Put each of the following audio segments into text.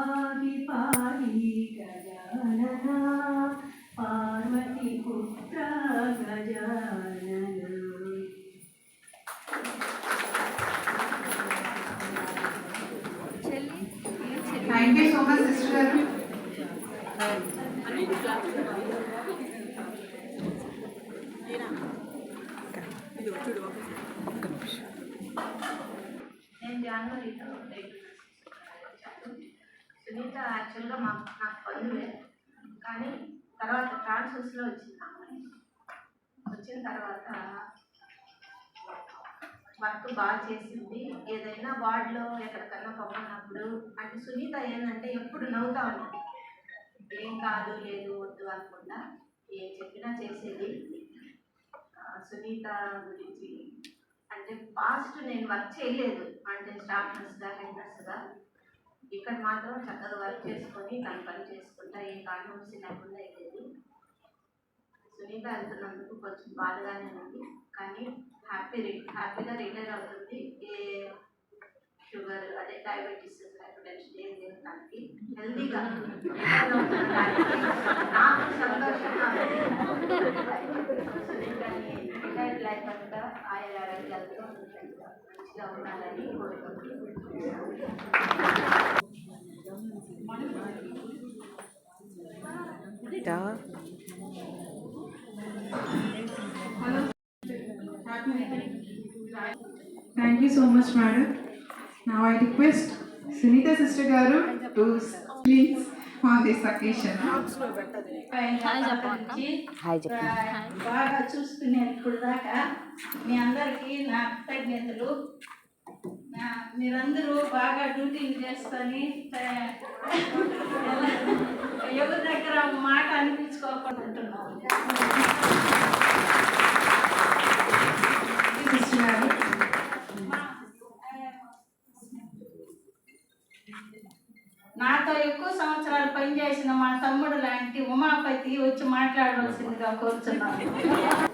పాడి పాడి గజానన పార్వతి పుత్ర సునీత యాక్చువల్గా మా నాకు పనులే. కానీ తర్వాత ట్రాన్స్ఫర్స్లో వచ్చింది అమ్మాయి. వచ్చిన తర్వాత వర్క్ బాగా చేసింది. ఏదైనా వార్డులో ఎక్కడికన్నా పంపినప్పుడు అంటే సునీత ఏంటంటే ఎప్పుడు నవ్వుతా ఉన్నది ఏం కాదు లేదు వద్దు అనుకుండా ఏం చెప్పినా చేసేది. సునీత గురించి అంటే పాస్ట్ నేను వర్క్ చేయలేదు. అంటే స్టాఫ్ నర్స్గా హెడ్ నర్స్గా ఇక్కడ మాత్రం చక్కగా వర్క్ చేసుకొని తన పని చేసుకుంటా ఏ కాంట్రవర్సీ లేకుండా అయితే సునీత వెళ్తున్నందుకు కొంచెం బాధగానే ఉంది. కానీ హ్యాపీ హ్యాపీగా రిటైర్ అవుతుంది. ఏ షుగర్ అదే డయాబెటీస్ హైపర్టెన్షన్ ఏం లేదు దానికి హెల్తీగా నాకు సంతోషంగా సునీతని రిటైర్ లైఫ్ అంతా ఆయన ఆరోగ్యాలతో మంచిగా ఉండాలని కోరుకుంటున్నాను. Thank you so much, madam. Now I request Sunita sister Garu to please on this occasion. బాగా చూసుకునే ఇప్పుడు దాకా మీ అందరికీ నా కృతజ్ఞతలు నా- మీరందరూ బాగా డ్యూటీలు చేసుకొని ఎవరి దగ్గర మాట అనిపించుకోకుండా ఉంటున్నాం. నాతో ఎక్కువ సంవత్సరాలు పనిచేసిన మా తమ్ముడు లాంటి ఉమాపతి వచ్చి మాట్లాడవలసిందిగా కోరుతున్నాను.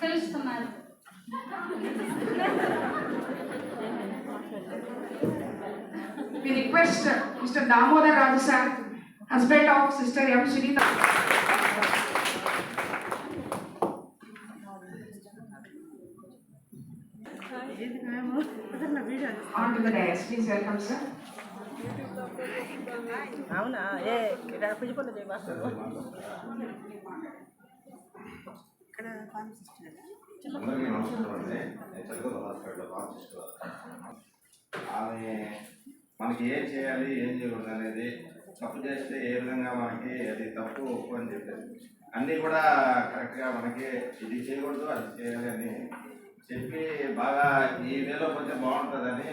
తెలుస్తున్నారు We request Mr. Damodar Raju sir, husband of Sister M. Sunita. On to the dais, please welcome sir. అవునా ఏ ఇక్కడ పులిపొండ చేయబాస్తారు ఇక్కడ ఫార్మసిస్ట్ ఆమె మనకి ఏం చేయాలి ఏం చేయకూడదు అనేది తప్పు చేస్తే ఏ విధంగా మనకి అది తప్పు ఒప్పు అని చెప్పేది అన్నీ కూడా కరెక్ట్గా మనకి ఇది చేయకూడదు అది చేయాలి అని చెప్పి బాగా ఈ వేలో కొంచెం బాగుంటుందని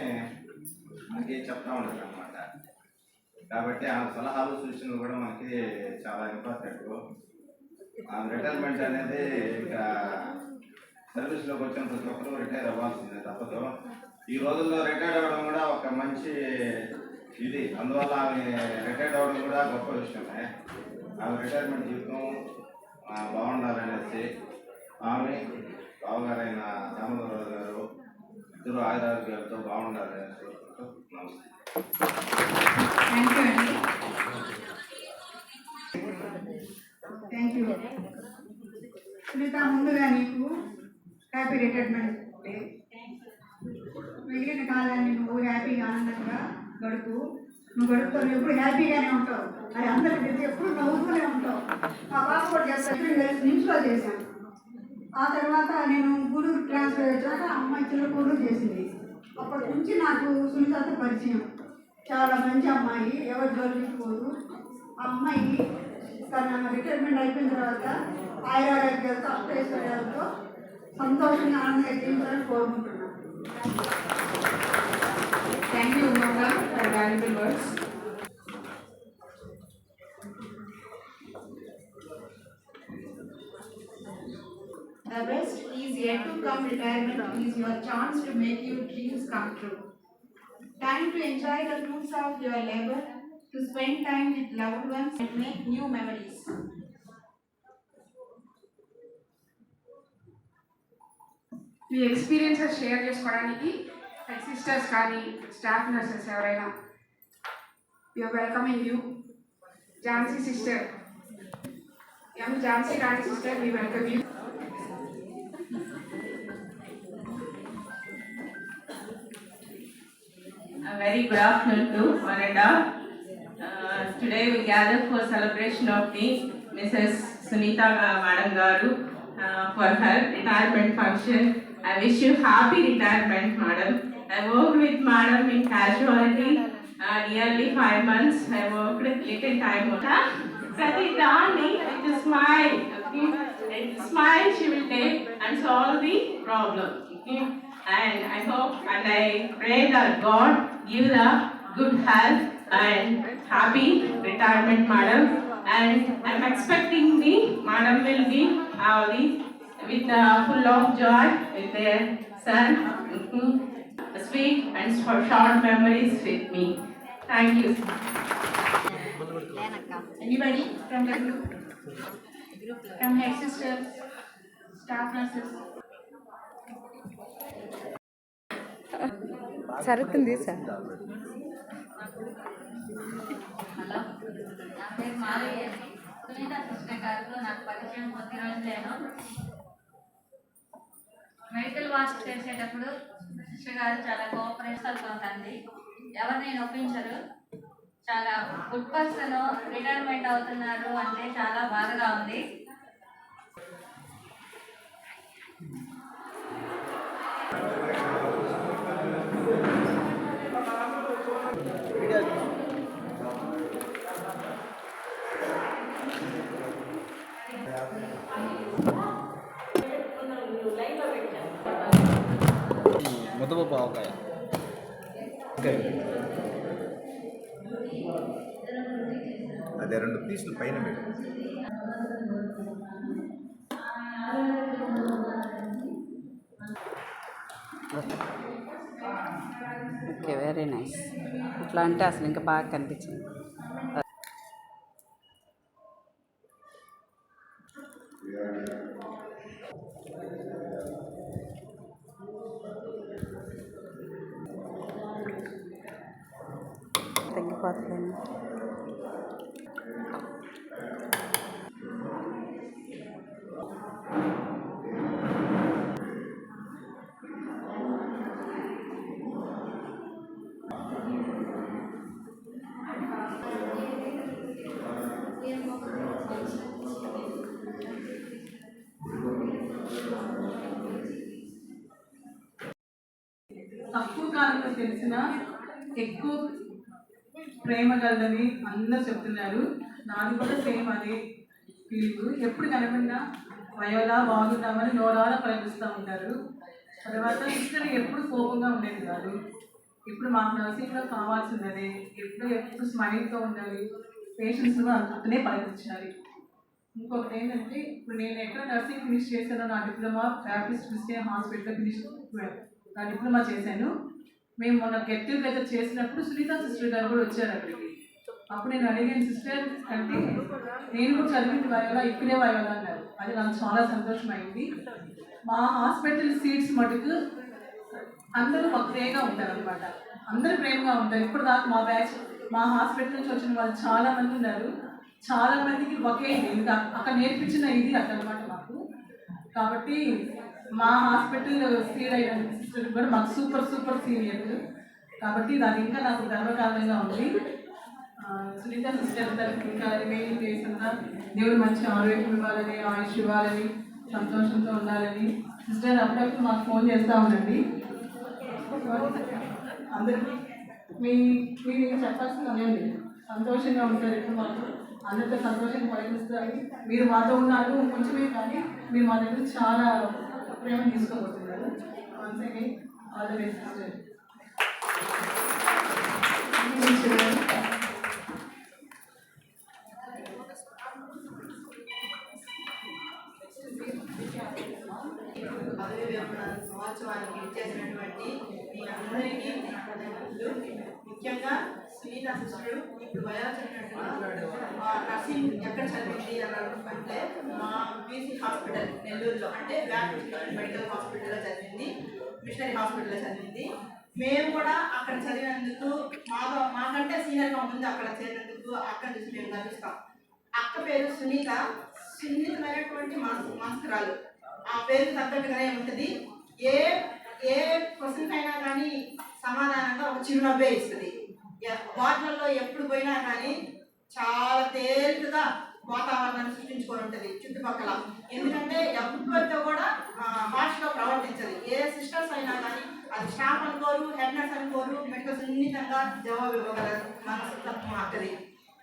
మనకి చెప్తా ఉంటుంది అనమాట కాబట్టి ఆ సలహాలు సూచనలు కూడా మనకి చాలా ఇంపార్టెంట్ రిటైర్మెంట్ అనేది ఇక సర్వీస్లోకి వచ్చిన ప్రతి ఒక్కరూ రిటైర్ అవ్వాల్సిందే తప్పదు. ఈ రోజుల్లో రిటైర్ అవ్వడం కూడా ఒక మంచి ఇది. అందువల్ల ఆమె రిటైర్ అవ్వడం కూడా గొప్ప విషయమే. ఆమె రిటైర్మెంట్ జీవితం బాగుండాలనేసి ఆమె బావగారైన దామోదరరావు గారు ఇద్దరు ఆయురారోగ్యాలతో బాగుండాలనేసి నమస్తే. హ్యాపీ రిటైర్మెంట్ మిగిలిన కాలాన్ని నువ్వు హ్యాపీగా ఆనందంగా గడుపు. నువ్వు గడుపుతో నువ్వు ఎప్పుడు హ్యాపీగానే ఉంటావు. అది అందరికి తెలిసి ఎప్పుడు నవ్వుతూనే ఉంటావు. మా పాప కూడా చేస్తాను నిమ్స్లో చేశాను. ఆ తర్వాత నేను గూడూరు ట్రాన్స్ఫర్ వచ్చాక అమ్మాయి చిల్లకూరు చేసింది. అప్పటి నుంచి నాకు సునీత పరిచయం. చాలా మంచి అమ్మాయి. ఎవరు జోలిపోదు అమ్మాయి తన రిటైర్మెంట్ అయిపోయిన తర్వాత ఆయురారోగ్యాలతో అష్టైశ్వర్యాలతో సంతోషంగా ఆనందంగా జీవించాలని కోరుకుంటున్నాను Thank you, Umanga, for valuable words. The best is yet to come. Retirement is your chance to make your dreams come true. Time to enjoy the fruits of your labor, to spend time with loved ones and make new memories. మీ experiences share చేసుకోవడానికి head sisters కానీ staff nurses ఎవరైనా you are welcoming you Jhansi sister M Jhansi Rani sister me welcome you A very good afternoon to one and all. Uh, Today we gather for celebration of the Mrs. Sunita Ga- Madam Garu uh, for her retirement function. I wish you happy retirement, madam. I worked with madam in casualty uh, nearly five months. I worked little time. Prati Rani with a smile, okay? And smile she will take and solve the problem? And I hope and I pray that God give the good health and happy retirement, madam. And I'm expecting the madam will be uh, the with uh, full of joy with their son. mhm, Sweet and short memories with me. Thank you. Anybody from the group? From head sisters, staff nurses? సరుతుంది sir hello నా పేరు మాధవి అండి సునీత కృష్ణ గారితో నాకు పరిచయం కొద్ది రోజులేను medical wash చేసేటప్పుడు సిస్టర్ గారు చాలా కోఆపరేషన్ ఉంటుంది ఎవరిని నొప్పించరు చాలా గుడ్ పర్సన్ రిటైర్మెంట్ అవుతున్నారు అంటే చాలా బాధగా ఉంది. ముద్దపప్పు ఆవకాయ అదే రెండు పీసులు పైన పెట్టు. ఓకే వెరీ నైస్ ఇట్లా అంటే అసలు ఇంకా బాగా కనిపించింది. తగ్గిపోతుంది తక్కువ కాలంలో తెలిసిన ఎక్కువ ప్రేమ గలదని అందరు చెప్తున్నారు. నాది కూడా సేమ్ అదే. ఫీలింగ్ ఎప్పుడు కనకుండా వయోలా బాగున్నామని నోరాల ప్రయత్నిస్తూ ఉంటారు. తర్వాత ఇక్కడ ఎప్పుడు కోపంగా ఉండేది కాదు. ఇప్పుడు మాకు నర్సింగ్లో కావాల్సినది ఎప్పుడు ఎప్పుడు స్మైల్తో ఉండాలి. పేషెంట్స్ అందుకునే పలకరించాలి. ఇంకొకటి ఏంటంటే ఇప్పుడు నేను ఎక్కడ నర్సింగ్ ఫినిష్ చేశానో నా diploma therapist finish hospital finish నా డిప్లొమా చేశాను. మేము మొన్న గెట్ టుగెదర్ చేసినప్పుడు సునీత సిస్టర్ గారు కూడా వచ్చారు అక్కడికి. అప్పుడు నేను అడిగాను సిస్టర్ అంటే నేను కూడా చదివింది వాయోలా ఇక్కడే వాయోలా అన్నారు. అది నాకు చాలా సంతోషమైంది. మా హాస్పిటల్ సీట్స్ మటుకు అందరూ ఒకేగా ఉంటారు అనమాట అందరూ ప్రేమగా ఉంటారు. ఇప్పుడు దాకా మా బ్యాచ్ మా హాస్పిటల్ నుంచి వచ్చిన వాళ్ళు చాలా మంది ఉన్నారు. చాలా మందికి ఒకే అక్కడ నేర్పించిన ఇది అదనమాట మాకు. కాబట్టి మా హాస్పిటల్ సీల్ అయిన సిస్టర్ కూడా మాకు సూపర్ సూపర్ సీనియర్ కాబట్టి దాని ఇంకా నాకు గర్వకారణంగా ఉంది. సునీత సిస్టర్ తరఫు ఇంకా రిమైన్ డేస్ అంతా దేవుడు మంచి ఆరోగ్యం ఇవ్వాలని ఆయుష్ ఇవ్వాలని సంతోషంతో ఉండాలని. సిస్టర్ అప్పుడప్పుడు మాకు ఫోన్ చేస్తూ ఉండండి. అందరికీ మీ మీరు చెప్పాల్సిన అదే సంతోషంగా ఉంటారు ఇప్పుడు మాకు. అందరితో సంతోషంగా పలికిస్తారు మీరు మాతో ఉన్నారు కొంచెమే కానీ మీరు మా దగ్గర చాలా ప్రేమ తీసుకోబోతున్నారు once again all the best ఎక్కడ చదివింది అని అంటే మా బీసీ హాస్పిటల్ నెల్లూరులో. అంటే వ్యాక్ మెడికల్ హాస్పిటల్లో చదివింది మిషనరీ హాస్పిటల్లో చదివింది. మేము కూడా అక్కడ చదివినందుకు మాతో మాకంటే సీనియర్గా ఉంటుంది అక్కడ చేరినందుకు అక్కడ చూసి మేము గర్విస్తాం. అక్క పేరు సునీత సున్నితమైనటువంటి మనసు మనసురాలు ఆ పేరు తగ్గట్టుగానే ఉంటుంది. ఏ ఏ క్వశ్చన్ అయినా కానీ సమాధానంగా ఒక చిరునవ్వే ఇస్తుంది. వాటిలలో ఎప్పుడు పోయినా కానీ చాలా తేలికగా వాతావరణాన్ని సృష్టించుకొని ఉంటుంది చుట్టుపక్కల. ఎందుకంటే ఎవరితో కూడా భాషలో ప్రవర్తించదు. ఏ సిస్టర్స్ అయినా కానీ అది స్టాఫ్ అనుకోరు హెడ్ నర్స్ అనుకోరు మెడికల్ సున్నితంగా జవాబు ఇవ్వగల మనస్తత్వం అక్కది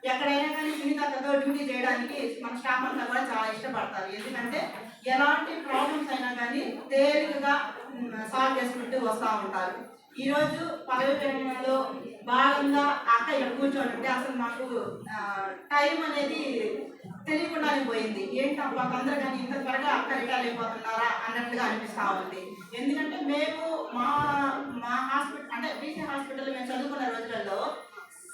ఎక్కడైనా కానీ సునీతతో డ్యూటీ చేయడానికి మన స్టాఫ్ అంతా కూడా చాలా ఇష్టపడతారు. ఎందుకంటే ఎలాంటి ప్రాబ్లమ్స్ అయినా కానీ తేలికగా సాల్వ్ చేసుకుంటూ వస్తూ ఉంటారు. ఈరోజు పదవి విరమణలో బాగుందా? అక్క ఇక్కడ కూర్చొని ఉంటే అసలు మాకు టైం అనేది తెలియకుండానే పోయింది. ఏంటబ్బా అందరూ కానీ ఇంత త్వరగా అక్క రిటైర్ అయిపోతున్నారా అన్నట్లుగా అనిపిస్తూ ఉంది. ఎందుకంటే మేము మా మా హాస్పిటల్ అంటే బీసీ హాస్పిటల్ మేము చదువుకున్న రోజులలో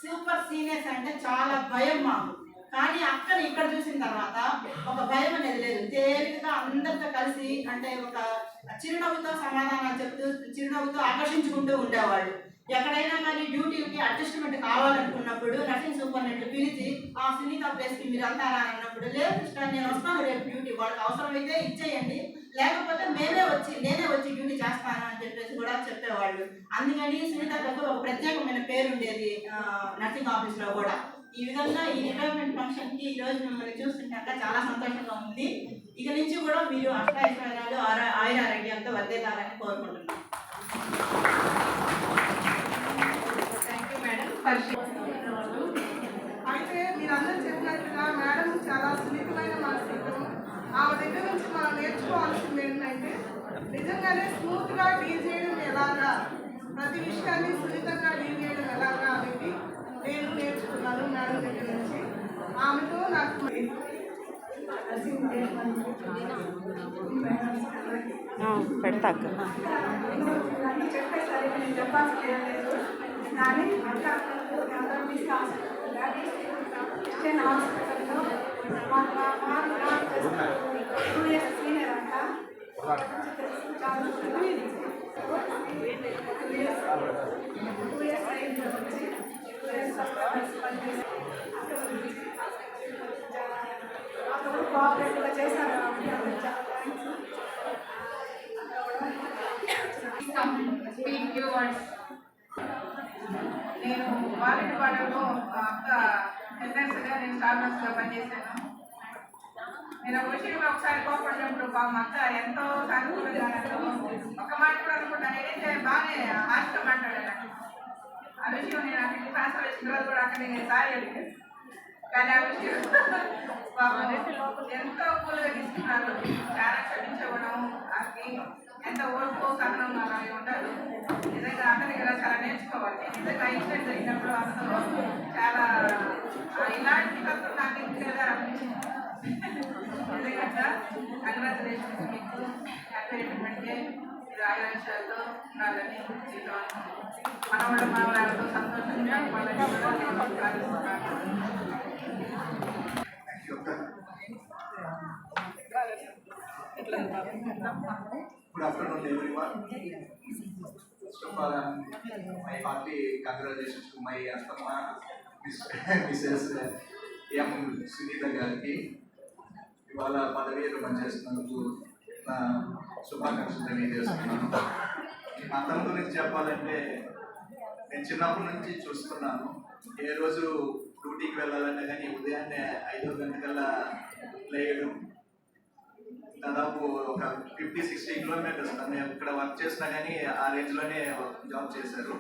సూపర్ సీనియర్స్ అంటే చాలా భయం మాకు. కానీ అక్కడ ఇక్కడ చూసిన తర్వాత ఒక భయం అనేది లేదు. తేలికగా అందరితో కలిసి అంటే ఒక చిరునవ్వుతో సమాధానాలు చెప్తూ చిరునవ్వుతో ఆకర్షించుకుంటూ ఉండేవాళ్ళు. ఎక్కడైనా కానీ డ్యూటీకి అడ్జస్ట్మెంట్ కావాలనుకున్నప్పుడు నర్సింగ్ సూపర్నెంట్ పిలిచి ఆ సునీత ప్లేస్కి మీరు వెళ్తారా అన్నప్పుడు లేదు సిస్టర్ నేను వస్తాను రేపు డ్యూటీ వాళ్ళకి అవసరమైతే ఇచ్చేయండి. లేకపోతే మేమే వచ్చి నేనే వచ్చి డ్యూటీ చేస్తాను అని చెప్పేసి కూడా చెప్పేవాళ్ళు. అందుకని సునీత దగ్గర ఒక ప్రత్యేకమైన పేరు ఉండేది నర్సింగ్ ఆఫీస్లో కూడా. ఈ విధంగా ఈ రిటైర్మెంట్ ఫంక్షన్కి ఈ రోజు మిమ్మల్ని చూస్తుంటాక చాలా సంతోషంగా ఉంది. ఇక నుంచి కూడా మీరు అష్టాయిశ్వర్యాలు ఆర- ఆయుర ఆరోగ్యంతో వర్దేలాలని కోరుకుంటున్నాను అయితే మీరందరూ చెప్పినట్టుగా మేడం చాలా సున్నితమైన మనస్తత్వం ఆమె దగ్గర నుంచి మనం నేర్చుకోవాల్సింది ఏంటంటే నిజంగానే స్మూత్గా డీల్ చేయడం ఎలాగా? ప్రతి విషయాన్ని సున్నితంగా డీల్ చేయడం ఎలాగా అనేది నేను నేర్చుకున్నాను మేడం దగ్గర నుంచి. ఆమెతో నాకు పెడతాక చెప్పేసరికి నేను చెప్పాల్సిన ఏం లేదు కానీ అక్కడ అందరూ మిస్ క్రిస్టియన్ హాస్పిటల్లో మాకు మా వారు నాకు చేస్తారు టూ ఇయర్స్ సీనియర్ అంట చాలా టూ ఇయర్స్ టూ ఇయర్స్ అయింది వచ్చి టూ ఇయర్స్ పనిచేసి అక్కడ కోఆపరేటివ్గా చేశారు కాబట్టి అందరికీ నేను వారిపాడలో అక్క హెల్నర్స్గా నేను స్టార్మర్స్గా పనిచేశాను. నేను ఒక విషయంలో ఒకసారి కోపడినప్పుడు మా అక్క ఎంతో సానుకూలంగా ఒక మాట కూడా అనుకుంటాను ఏదైతే బాగానే హాస్టల్ మాట్లాడాను. ఆ విషయం నేను అక్కడికి ట్రాన్స్ఫర్ వచ్చిన రోజు కూడా అక్కడ నేను సారీ అడిగాను కానీ ఆ విషయం ఎంతో కూల్గా తీసుకున్నారు. చాలా క్షమించవడం అది ఎంత ఓర్పు సహనం అలాగే ఉంటారు నిజంగా అతని దగ్గర చాలా నేర్చుకోవాలి. నిజంగా ఇన్సిడెంట్ జరిగినప్పుడు అసలు చాలా ఇలాంటి తత్వం నాకు ఇంకేదా నిజంగా కంగ్రాచులేషన్స్ మీకు. హ్యాపీ రిటైర్మెంట్ డే ఆయురాశాలతో ఉండాలని మనవడ మనవరాలతో సంతోషంగా వాళ్ళని good afternoon everyone. First of all my party congratulations to my my Mrs M Sunitha గారికి. ఇవాళ పదవి విరమణ చేస్తున్నందుకు నా శుభాకాంక్షలు తెలియజేస్తున్నాను. మతం గురించి చెప్పాలంటే నేను చిన్నప్పటి నుంచి చూస్తున్నాను. ఏ రోజు డ్యూటీకి వెళ్ళాలంటే కానీ ఉదయాన్నే ఐదో గంటకల్లా లేయడం దాదాపు ఒక ఫిఫ్టీ సిక్స్టీ కిలోమీటర్స్ మేము ఇక్కడ వర్క్ చేసినా కానీ ఆ రేంజ్లోనే జాబ్ చేశారు.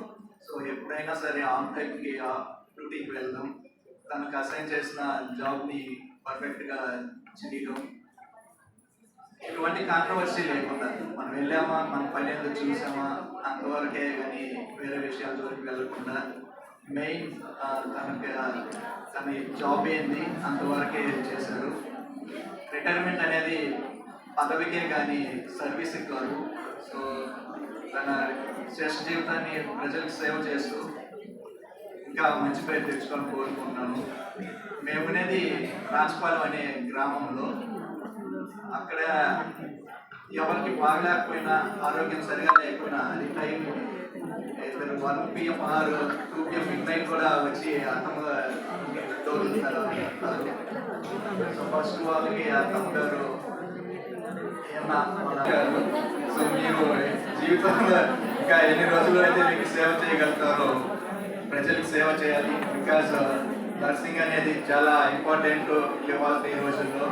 సో ఎప్పుడైనా సరే ఆన్ టైంకి డ్యూటీకి వెళ్దాం. తనకు అసైన్ చేసిన జాబ్ని పర్ఫెక్ట్గా చేయడం. ఎటువంటి కాంట్రవర్సీ లేకుండా మనం వెళ్ళామా మన పని ఏదో చూసామా అంతవరకే కానీ వేరే విషయాల వరకు వెళ్ళకుండా మెయిన్ తనకి తన జాబ్ ఏంది అంతవరకే చేశారు. రిటైర్మెంట్ అనేది పదవికే కానీ సర్వీస్కి కాదు. సో తన శ్రేష్ఠ జీవితాన్ని ప్రజలకు సేవ చేస్తూ ఇంకా మంచి పేరు తెచ్చుకొని కోరుకుంటున్నాను. మేము అనేది రాజపాలెం అనే గ్రామంలో అక్కడ ఎవరికి బాగలేకపోయినా ఆరోగ్యం సరిగా లేకపోయినా అది టైం. ఇద్దరు one PM or two PM midnight కూడా వచ్చి అత్తమ్మ సో ఫస్ట్ వాళ్ళకి అత్తమ్మ గారు సో మీరు జీవితంలో ఇంకా ఎన్ని రోజులు అయితే మీకు సేవ చేయగలుగుతారో ప్రజలకు సేవ చేయాలి. బికాస్ నర్సింగ్ uh, అనేది చాలా ఇంపార్టెంట్ ఇవ్వాలి ఈ రోజుల్లో.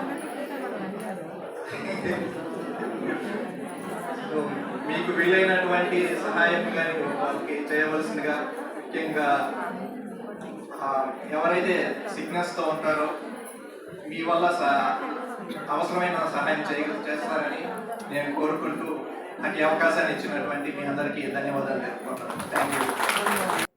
సో మీకు వీలైనటువంటి సహాయం కానీ వాళ్ళకి చేయవలసిందిగా ముఖ్యంగా ఎవరైతే సిక్నెస్తో ఉంటారో మీ వల్ల అవసరమైన సహాయం చేయ చేస్తారని నేను కోరుకుంటూ నాకు ఈ అవకాశాన్ని ఇచ్చినటువంటి మీ అందరికీ ధన్యవాదాలు తెలుపుకుంటాను థ్యాంక్ యూ